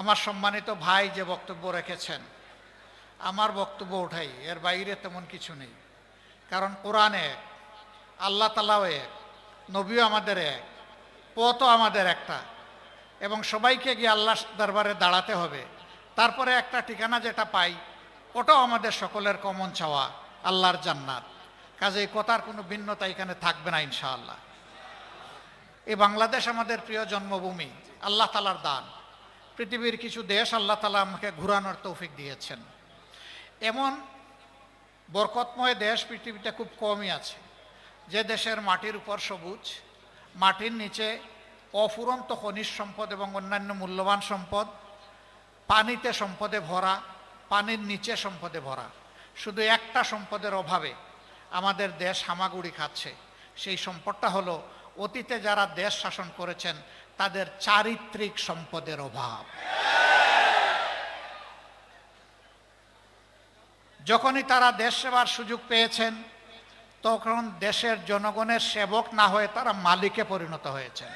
আমার সম্মানিত ভাই যে বক্তব্য রেখেছেন, আমার বক্তব্য ওঠাই, এর বাইরে তেমন কিছু নেই। কারণ কোরআন এক, আল্লাহ তালাও এক, নবীও আমাদের এক, পথও আমাদের একটা। এবং সবাইকে গিয়ে আল্লাহ দরবারে দাঁড়াতে হবে। তারপরে একটা ঠিকানা যেটা পাই, ওটাও আমাদের সকলের কমন চাওয়া, আল্লাহর জান্নাত। কাজে এই কথার কোনো ভিন্নতা এখানে থাকবে না, ইনশাআল্লাহ। এই বাংলাদেশ আমাদের প্রিয় জন্মভূমি, আল্লাহ তালার দান। পৃথিবীর কিছু দেশ আল্লাহ তালা আমাকে ঘুরানোর তৌফিক দিয়েছেন। এমন বরকতময় দেশ পৃথিবীতে খুব কমই আছে। যে দেশের মাটির উপর সবুজ, মাটির নিচে অফুরন্ত খনিজ সম্পদ এবং অন্যান্য মূল্যবান সম্পদ, পানিতে সম্পদে ভরা, পানির নিচে সম্পদে ভরা। শুধু একটা সম্পদের অভাবে আমাদের দেশ হামাগুড়ি খাচ্ছে। সেই সম্পদটা হলো অতীতে যারা দেশ শাসন করেছেন, তাদের চারিত্রিক সম্পদের অভাব। যখনই তারা দেশ সেবার সুযোগ পেয়েছেন, তখন দেশের জনগণের সেবক না হয়ে তারা মালিকে পরিণত হয়েছেন।